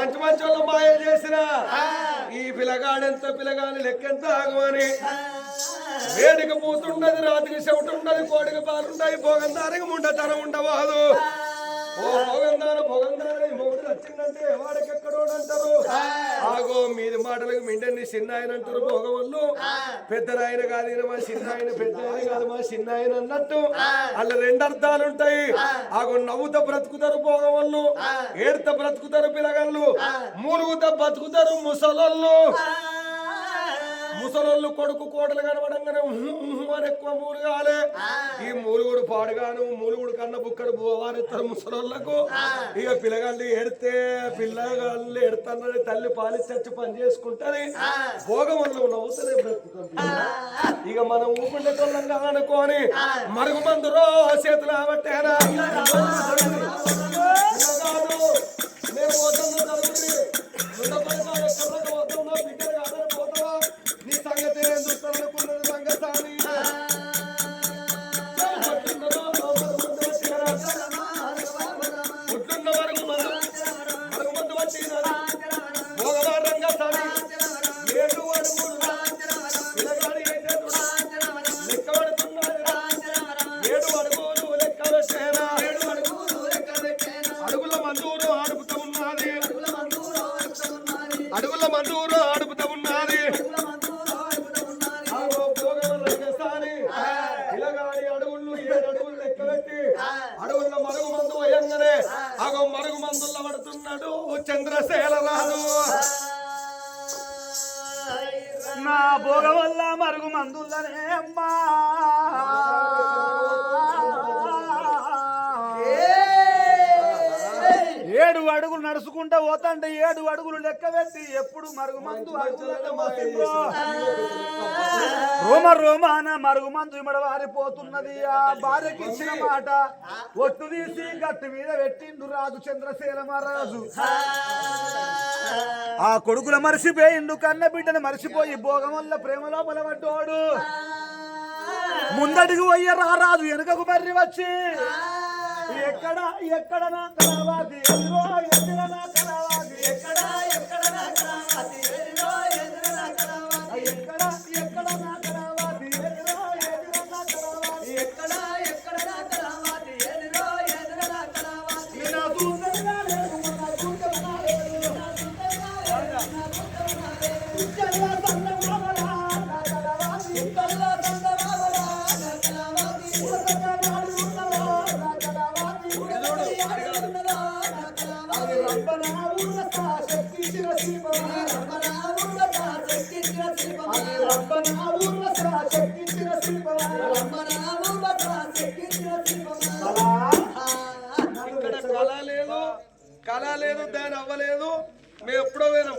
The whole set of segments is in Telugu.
మంచి మంచి వాళ్ళ మాయ చేసిన. ఈ పిల్లగాడెంత పిల్లగాని లెక్కెంత ఆగమని. వేడికి పూతుండదు రాత్రికి చెవిటి ఉండదు కోడికి పాలుంటాయి భోగందారికి తరం ఉండవాదు. ఓ భోగందాన ఈ మొగుడు వచ్చిందంటే వాడికి ఎక్కడోడు అంటారు ఆగో మీది మాటలకు మిండండి చిన్న ఆయన అంటారు భోగవల్లు. పెద్ద ఆయన కాదు మా చిన్న ఆయన పెద్ద ఆయన కాదు మా చిన్న ఆయన అన్నట్టు అల్ల రెండు అర్థాలు ఉంటాయి ఆగో నవ్వుత బ్రతుకుతారు భోగవల్లు. ఏడుత బ్రతుకుతారు పిల్లగాళ్ళు. మూలుగుత బతుకుతారు ముసలోళ్ళు ముసలోళ్ళు కొడుకు కోడలు కనబడంగానే అని ఎక్కువ మూలు కాలే ఈ మూలుగుడు పాడుగాను మూలుగుడు కన్న బుక్కడు వారిస్తారు ముసలోళ్ళకు. ఇక పిల్లగాళ్ళు ఎడితే పిల్లగాళ్ళు ఎడతానని తల్లి పాలిచ్చచ్చి పని చేసుకుంటది. భోగంలో నవ్వుతూనే బ్రతుకుతాం ఇక మనం ఊపుండేటోళ్ళంగా అనుకోని మరుగు మందురో చేతులు ఆబట్టేనా అడుగుల మరుగు మందు వయంగానే ఆగో మరుగు మందుల్లో పడుతున్నాడు చంద్రశేల రాదు నా భోగ వల్ల మరుగు మందులనే అమ్మా ఏడు అడుగులు నడుచుకుంటా పోతాంటే ఏడు అడుగులు లెక్క పెట్టి ఎప్పుడు మరుగు మందు రోమ రోమాన మరుగు మందు ఇమడ వారిపోతున్నది. ఆ భార్యకి ఇచ్చిన మాట ఒట్టు తీసి గట్టు మీద పెట్టిండు రాజు చంద్రశేల మహారాజు. ఆ కొడుకుల మరిసిపోయిండు కన్న బిడ్డను మరిసిపోయి భోగం వల్ల ప్రేమలో బలపడ్డోడు ముందడుగు అయ్యారు రారాజు వెనుకకు మర్రి వచ్చి. ఎక్కడ ఎక్కడ నా కలవాది? ఎదురో ఎదుర నా కలవాది? ఎక్కడ ఎక్కడ నా కలవాది? ఎదురో ఎదుర నా కలవాది? ఎక్కడ ఎక్కడ నా కళ లేదు కళ లేదు దాని అవ్వలేదు మేము ఎప్పుడో పోయినాం.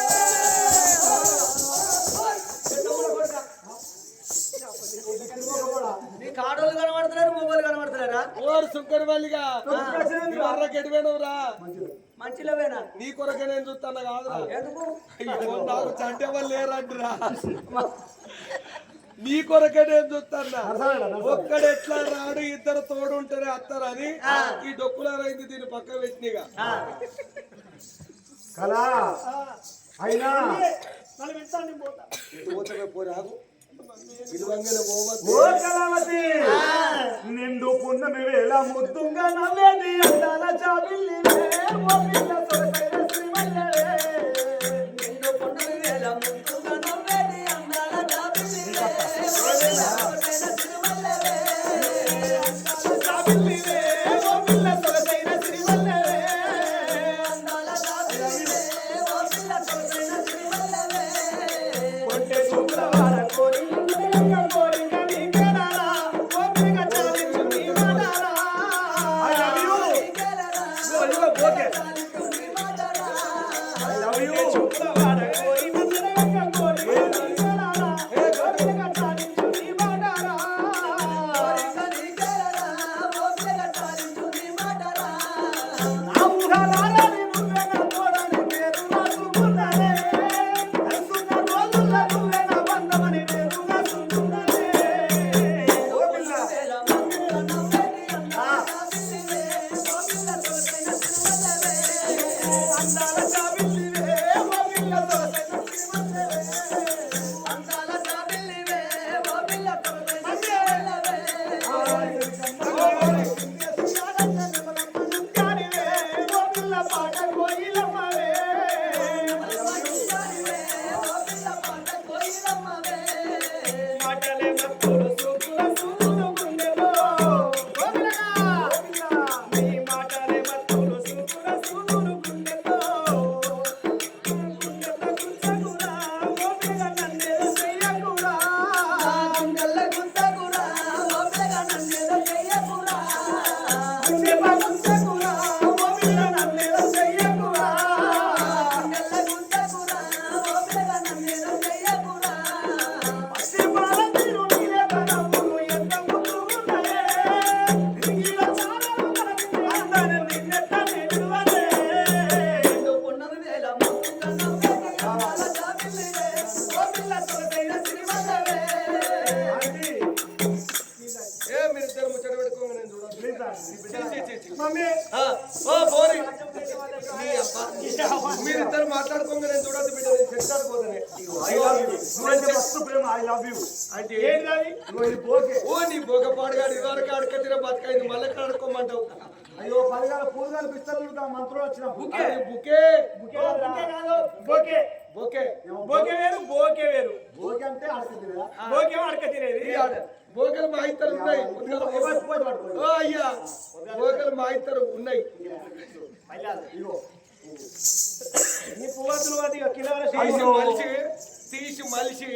సుంకరి ఎడిపోయినవురా నీ కొరకే నేను చూస్తాను కాదురా. నాకు చంటే వాళ్ళు లేరంటురా. నీ కొరకే నేను చూస్తానా ఒక్కడు ఎట్లా రాడు ఇద్దరు తోడు ఉంటారే అత్తారని ఈ డొక్కులారైంది దీని పక్క పెట్టినగా. కళ అయినా. పోతే. పోరాగు నిండు పున్నమి వేళ ముద్దుగా నవ్వేది అందాల చాబిల్లి ಬಂದಾರ ఐ లవ్ యూ అంటే ఏంటి నువ్వు ఇది పోకే. ఓ నీ బొగపాడుగాడు ఇదివరకు అడకతిన బతకైంది మళ్ళీ అడుకోమంటావు అయ్యో పదిగాల పూలుగాల పిస్తలు మంత్రులు వచ్చిన బుకే. అది బుకే. బుకే కాదు. బోకే. బొకే. బోకే. వేరు బోకే వేరు. బోకే అంటే ఆడుతుంది కదా బోకే అడక తినేది. బోకలు మా ఇద్దరు ఉన్నాయి. అయ్యా. బోకలు మా ఇద్దరు ఉన్నాయి. ఇగో నీ పువ్వతులు అది అయ్యో. మలిసి తీసి మలిసి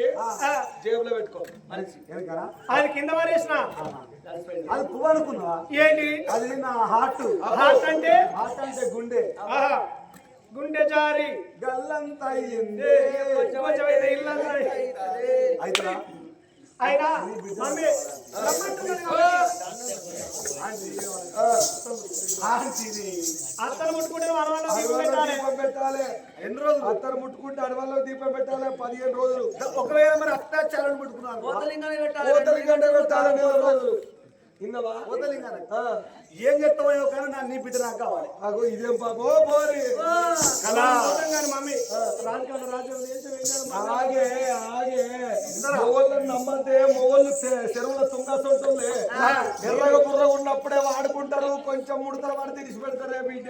జేబులో పెట్టుకో. మలిసి అది కింద మారేసిన అది పువ్వు అనుకున్నావా ఏంటి? అది నా హార్ట్. హార్ట్ అంటే? హార్ట్ అంటే గుండె. గుండె జారి. గల్లంత కొంచెం అయితే మమ్మీ అత్తను ముట్టుకుంటే దీపం పెట్టాలి. ఎన్ని రోజులు? అత్తరు ముట్టుకుంటే అడవాళ్ళలో దీపం పెట్టాలి పదిహేను రోజులు. ఒకవేళ మరి పెట్టాలి. నెల రోజులు వదలింగానే. ఆ, ఏం చెప్తావో కానీ నా నీ బిడ్డ నాకు కావాలి. అగో ఇదేం పాపో? పోరి. కానీ మమ్మీ? ఆగే ఆగే. మొగోళ్ళని నమ్మంతే మొగోళ్ళు చెరువుల తుంగసొంటుందే. ఎర్రగా బుర్రగా ఉన్నప్పుడే వాడుకుంటారు కొంచెం ముడతలు పడితే తీసి పెడతారే బిడ్డ